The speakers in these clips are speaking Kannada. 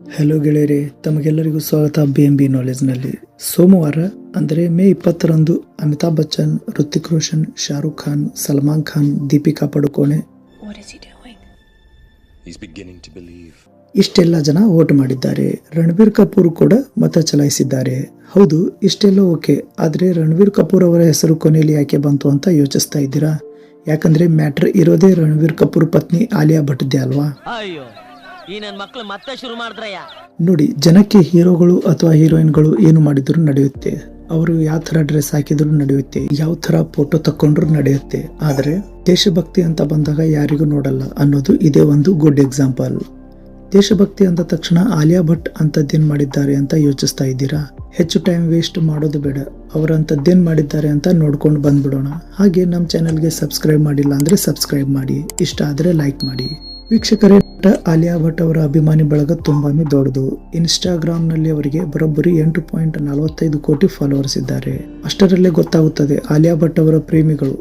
ಹಲೋ ಗೆಳೆಯರೇ ತಮಗೆಲ್ಲರಿಗೂ ಸ್ವಾಗತ ಬಿ ಎಂ ಬಿ ನಾಲೆಜ್ನಲ್ಲಿ ಸೋಮವಾರ ಅಂದರೆ ಮೇ ಇಪ್ಪತ್ತರಂದು ಅಮಿತಾಬ್ ಬಚ್ಚನ್ ಋತಿಕ್ ರೋಷನ್ ಶಾರುಖ್ ಖಾನ್ ಸಲ್ಮಾನ್ ಖಾನ್ ದೀಪಿಕಾ ಪಡುಕೋಣೆ. ಇಷ್ಟೆಲ್ಲ ಜನ ವೋಟ್ ಮಾಡಿದ್ದಾರೆ. ರಣಬೀರ್ ಕಪೂರ್ ಕೂಡ ಮತ ಚಲಾಯಿಸಿದ್ದಾರೆ. ಹೌದು ಇಷ್ಟೆಲ್ಲ ಓಕೆ ಆದರೆ ರಣಬೀರ್ ಕಪೂರ್ ಅವರ ಹೆಸರು ಕೊನೆಯಲ್ಲಿ ಯಾಕೆ ಬಂತು ಅಂತ ಯೋಚಿಸ್ತಾ ಇದ್ದೀರಾ? ಯಾಕಂದ್ರೆ ಮ್ಯಾಟ್ರ್ ಇರೋದೇ ರಣಬೀರ್ ಕಪೂರ್ ಪತ್ನಿ ಆಲಿಯಾ ಭಟ್ದೇ ಅಲ್ವಾ? ಅಯ್ಯೋ. ನೋಡಿ, ಜನಕ್ಕೆ ಹೀರೋಗಳು ಅಥವಾ ಹೀರೋಯಿನ್ಗಳು ಏನು ಮಾಡಿದ್ರು ನಡೆಯುತ್ತೆ. ಅವರು ಯಾವ ತರ ಡ್ರೆಸ್ ಹಾಕಿದ್ರು ನಡೆಯುತ್ತೆ, ಯಾವ ತರ ಫೋಟೋ ತಕೊಂಡ್ರು ನಡೆಯುತ್ತೆ. ಆದ್ರೆ, ದೇಶಭಕ್ತಿ ಅಂತ ಬಂದಾಗ ಯಾರಿಗೂ ನೋಡಲ್ಲ ಅನ್ನೋದು ಇದೇ ಒಂದು ಗುಡ್ ಎಕ್ಸಾಂಪಲ್. ದೇಶಭಕ್ತಿ ಅಂದ ತಕ್ಷಣ ಆಲಿಯಾ ಭಟ್ ಅಂತದ್ದೇನ್ ಮಾಡಿದ್ದಾರೆ ಅಂತ ಯೋಚಿಸ್ತಾ ಇದ್ದೀರಾ? ಹೆಚ್ಚು ಟೈಮ್ ವೇಸ್ಟ್ ಮಾಡೋದು ಬೇಡ. ಅವರಂತದ್ದೇನ್ ಮಾಡಿದ್ದಾರೆ ಅಂತ ನೋಡ್ಕೊಂಡು ಬಂದ್ಬಿಡೋಣ. ಹಾಗೆ ನಮ್ಮ ಚಾನೆಲ್ಗೆ ಸಬ್ಸ್ಕ್ರೈಬ್ ಮಾಡಿಲ್ಲ ಅಂದ್ರೆ ಸಬ್ಸ್ಕ್ರೈಬ್ ಮಾಡಿ. ಇಷ್ಟ ಆದ್ರೆ ಲೈಕ್ ಮಾಡಿ. ವೀಕ್ಷಕರೇ ಆಲಿಯಾ ಭಟ್ ಅವರ ಅಭಿಮಾನಿ ಬಳಗ ತುಂಬಾನೇ ದೊಡ್ಡದು. ಇನ್ಸ್ಟಾಗ್ರಾಮ್ನಲ್ಲಿ ಅವರಿಗೆ ಬರೋಬ್ಬರಿ ಎಂಟು ಪಾಯಿಂಟ್ ನಲವತ್ತೈದು ಕೋಟಿ ಫಾಲೋವರ್ಸ್ ಇದ್ದಾರೆ. ಅಷ್ಟರಲ್ಲೇ ಗೊತ್ತಾಗುತ್ತದೆ ಆಲಿಯಾ ಭಟ್ ಅವರ ಪ್ರೇಮಿಗಳು?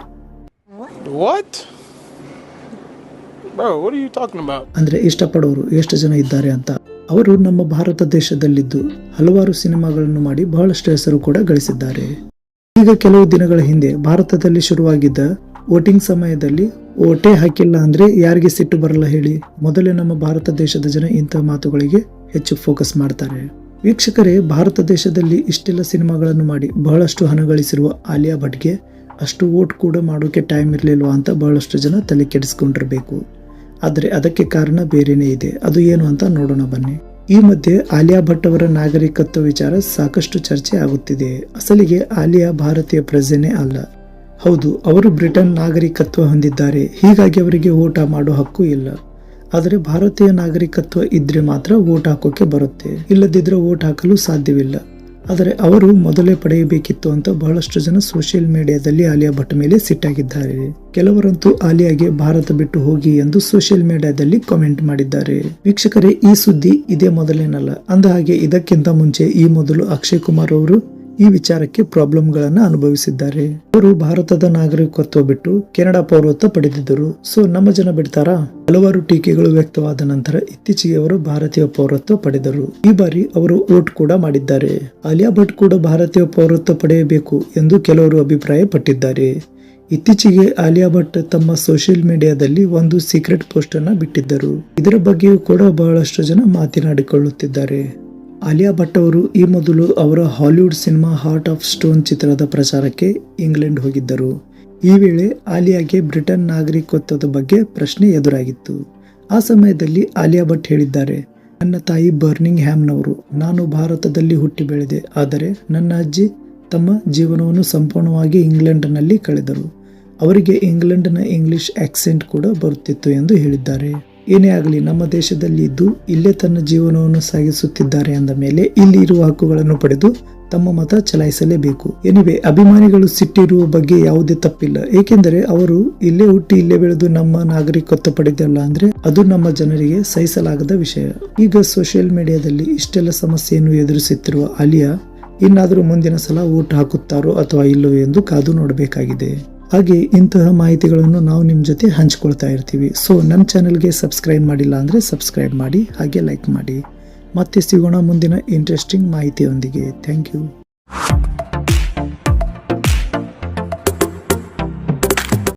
ಅಂದ್ರೆ ಇಷ್ಟಪಡೋರು ಎಷ್ಟು ಜನ ಇದ್ದಾರೆ ಅಂತ. ಅವರು ನಮ್ಮ ಭಾರತ ದೇಶದಲ್ಲಿದ್ದು ಹಲವಾರು ಸಿನಿಮಾಗಳನ್ನು ಮಾಡಿ ಬಹಳಷ್ಟು ಹೆಸರು ಕೂಡ ಗಳಿಸಿದ್ದಾರೆ. ಈಗ ಕೆಲವು ದಿನಗಳ ಹಿಂದೆ ಭಾರತದಲ್ಲಿ ಶುರುವಾಗಿದ್ದ ವೋಟಿಂಗ್ ಸಮಯದಲ್ಲಿ ಓಟೇ ಹಾಕಿಲ್ಲ ಅಂದರೆ ಯಾರಿಗೆ ಸಿಟ್ಟು ಬರಲ್ಲ ಹೇಳಿ. ಮೊದಲೇ ನಮ್ಮ ಭಾರತ ದೇಶದ ಜನ ಇಂತಹ ಮಾತುಗಳಿಗೆ ಹೆಚ್ಚು ಫೋಕಸ್ ಮಾಡ್ತಾರೆ. ವೀಕ್ಷಕರೇ, ಭಾರತ ದೇಶದಲ್ಲಿ ಇಷ್ಟೆಲ್ಲ ಸಿನಿಮಾಗಳನ್ನು ಮಾಡಿ ಬಹಳಷ್ಟು ಹಣ ಗಳಿಸಿರುವ ಆಲಿಯಾ ಭಟ್ಗೆ ಅಷ್ಟು ಓಟ್ ಕೂಡ ಮಾಡೋಕೆ ಟೈಮ್ ಇರಲಿಲ್ವಾ ಅಂತ ಬಹಳಷ್ಟು ಜನ ತಲೆ ಕೆಡಿಸ್ಕೊಂಡಿರಬೇಕು. ಆದರೆ ಅದಕ್ಕೆ ಕಾರಣ ಬೇರೆನೇ ಇದೆ. ಅದು ಏನು ಅಂತ ನೋಡೋಣ ಬನ್ನಿ. ಈ ಮಧ್ಯೆ ಆಲಿಯಾ ಭಟ್ ಅವರ ನಾಗರಿಕತ್ವ ವಿಚಾರ ಸಾಕಷ್ಟು ಚರ್ಚೆ ಆಗುತ್ತಿದೆ. ಅಸಲಿಗೆ ಆಲಿಯಾ ಭಾರತೀಯ ಪ್ರಜೆನೇ ಅಲ್ಲ. ಹೌದು, ಅವರು ಬ್ರಿಟನ್ ನಾಗರಿಕತ್ವ ಹೊಂದಿದ್ದಾರೆ, ಹೀಗಾಗಿ ಅವರಿಗೆ ಓಟ ಮಾಡೋ ಹಕ್ಕು ಇಲ್ಲ. ಆದರೆ ಭಾರತೀಯ ನಾಗರಿಕತ್ವ ಇದ್ರೆ ಮಾತ್ರ ಓಟ್ ಹಾಕೋಕೆ ಬರುತ್ತೆ. ಇಲ್ಲದಿದ್ದರೆ ಓಟ್ ಹಾಕಲು ಸಾಧ್ಯವಿಲ್ಲ. ಆದರೆ ಅವರು ಮೊದಲೇ ಪಡೆಯಬೇಕಿತ್ತು ಅಂತ ಬಹಳಷ್ಟು ಜನ ಸೋಷಿಯಲ್ ಮೀಡಿಯಾದಲ್ಲಿ ಆಲಿಯಾ ಭಟ್ ಮೇಲೆ ಸಿಟ್ಟಾಗಿದ್ದಾರೆ. ಕೆಲವರಂತೂ ಆಲಿಯಾಗೆ ಭಾರತ ಬಿಟ್ಟು ಹೋಗಿ ಎಂದು ಸೋಷಿಯಲ್ ಮೀಡಿಯಾದಲ್ಲಿ ಕಾಮೆಂಟ್ ಮಾಡಿದ್ದಾರೆ. ವೀಕ್ಷಕರೇ, ಈ ಸುದ್ದಿ ಇದೇ ಮೊದಲೇನಲ್ಲ. ಅಂದ ಹಾಗೆ ಇದಕ್ಕಿಂತ ಮುಂಚೆ ಈ ಮೊದಲು ಅಕ್ಷಯ್ ಕುಮಾರ್ ಅವರು ಈ ವಿಚಾರಕ್ಕೆ ಪ್ರಾಬ್ಲಮ್ಗಳನ್ನು ಅನುಭವಿಸಿದ್ದಾರೆ. ಅವರು ಭಾರತದ ನಾಗರಿಕತ್ವ ಬಿಟ್ಟು ಕೆನಡಾ ಪೌರತ್ವ ಪಡೆದಿದ್ದರು. ಸೊ, ನಮ್ಮ ಜನ ಬಿಡ್ತಾರಾ? ಹಲವಾರು ಟೀಕೆಗಳು ವ್ಯಕ್ತವಾದ ನಂತರ ಇತ್ತೀಚೆಗೆ ಅವರು ಭಾರತೀಯ ಪೌರತ್ವ ಪಡೆದರು. ಈ ಬಾರಿ ಅವರು ವೋಟ್ ಕೂಡ ಮಾಡಿದ್ದಾರೆ. ಆಲಿಯಾ ಭಟ್ ಕೂಡ ಭಾರತೀಯ ಪೌರತ್ವ ಪಡೆಯಬೇಕು ಎಂದು ಕೆಲವರು ಅಭಿಪ್ರಾಯ ಪಟ್ಟಿದ್ದಾರೆ ಇತ್ತೀಚೆಗೆ ಆಲಿಯಾ ಭಟ್ ತಮ್ಮ ಸೋಷಿಯಲ್ ಮೀಡಿಯಾದಲ್ಲಿ ಒಂದು ಸೀಕ್ರೆಟ್ ಪೋಸ್ಟ್ ಅನ್ನ ಬಿಟ್ಟಿದ್ದರು. ಇದರ ಬಗ್ಗೆಯೂ ಕೂಡ ಬಹಳಷ್ಟು ಜನ ಮಾತನಾಡಿಕೊಳ್ಳುತ್ತಿದ್ದಾರೆ. ಆಲಿಯಾ ಭಟ್ ಅವರು ಈ ಮೊದಲು ಅವರ Hollywood cinema heart of stone ಚಿತ್ರದ ಪ್ರಚಾರಕ್ಕೆ ಇಂಗ್ಲೆಂಡ್ ಹೋಗಿದ್ದರು. ಈ ವೇಳೆ ಆಲಿಯಾಗೆ ಬ್ರಿಟನ್ ನಾಗರಿಕತ್ವದ ಬಗ್ಗೆ ಪ್ರಶ್ನೆ ಎದುರಾಗಿತ್ತು. ಆ ಸಮಯದಲ್ಲಿ ಆಲಿಯಾ ಭಟ್ ಹೇಳಿದ್ದಾರೆ, ನನ್ನ ತಾಯಿ ಬರ್ನಿಂಗ್ ಹ್ಯಾಮ್ನವರು ನಾನು ಭಾರತದಲ್ಲಿ ಹುಟ್ಟಿ ಬೆಳೆದೆ. ಆದರೆ ನನ್ನ ಅಜ್ಜಿ ತಮ್ಮ ಜೀವನವನ್ನು ಸಂಪೂರ್ಣವಾಗಿ ಇಂಗ್ಲೆಂಡ್ನಲ್ಲಿ ಕಳೆದರು. ಅವರಿಗೆ ಇಂಗ್ಲೆಂಡ್ನ ಇಂಗ್ಲಿಷ್ ಆಕ್ಸೆಂಟ್ ಕೂಡ ಬರುತ್ತಿತ್ತು ಎಂದು ಹೇಳಿದ್ದಾರೆ. ಏನೇ ಆಗಲಿ ನಮ್ಮ ದೇಶದಲ್ಲಿ ಇದ್ದು ಇಲ್ಲೇ ತನ್ನ ಜೀವನವನ್ನು ಸಾಗಿಸುತ್ತಿದ್ದಾರೆ ಅಂದ ಮೇಲೆ ಇಲ್ಲಿ ಇರುವ ಹಕ್ಕುಗಳನ್ನು ಪಡೆದು ತಮ್ಮ ಮತ ಚಲಾಯಿಸಲೇಬೇಕು. ಎನಿವೆ, ಅಭಿಮಾನಿಗಳು ಸಿಟ್ಟಿರುವ ಬಗ್ಗೆ ಯಾವುದೇ ತಪ್ಪಿಲ್ಲ. ಏಕೆಂದರೆ ಅವರು ಇಲ್ಲೇ ಹುಟ್ಟಿ ಇಲ್ಲೇ ಬೆಳೆದು ನಮ್ಮ ನಾಗರಿಕತ್ವ ಪಡೆದಲ್ಲ ಅಂದ್ರೆ ಅದು ನಮ್ಮ ಜನರಿಗೆ ಸಹಿಸಲಾಗದ ವಿಷಯ. ಈಗ ಸೋಷಿಯಲ್ ಮೀಡಿಯಾದಲ್ಲಿ ಇಷ್ಟೆಲ್ಲ ಸಮಸ್ಯೆಯನ್ನು ಎದುರಿಸುತ್ತಿರುವ ಆಲಿಯಾ ಇನ್ನಾದರೂ ಮುಂದಿನ ಸಲ ಓಟ್ ಹಾಕುತ್ತಾರೋ ಅಥವಾ ಇಲ್ಲವೋ ಎಂದು ಕಾದು ನೋಡಬೇಕಾಗಿದೆ. ಹಾಗೆ ಇಂತಹ ಮಾಹಿತಿಗಳನ್ನು ನಾವು ನಿಮ್ಮ ಜೊತೆ ಹಂಚ್ಕೊಳ್ತಾ ಇರ್ತೀವಿ. ಸೊ ನಮ್ಮ ಚಾನಲ್ಗೆ ಸಬ್ಸ್ಕ್ರೈಬ್ ಮಾಡಿಲ್ಲ ಅಂದರೆ ಸಬ್ಸ್ಕ್ರೈಬ್ ಮಾಡಿ, ಹಾಗೆ ಲೈಕ್ ಮಾಡಿ. ಮತ್ತೆ ಸಿಗೋಣ ಮುಂದಿನ ಇಂಟ್ರೆಸ್ಟಿಂಗ್ ಮಾಹಿತಿಯೊಂದಿಗೆ. Thank you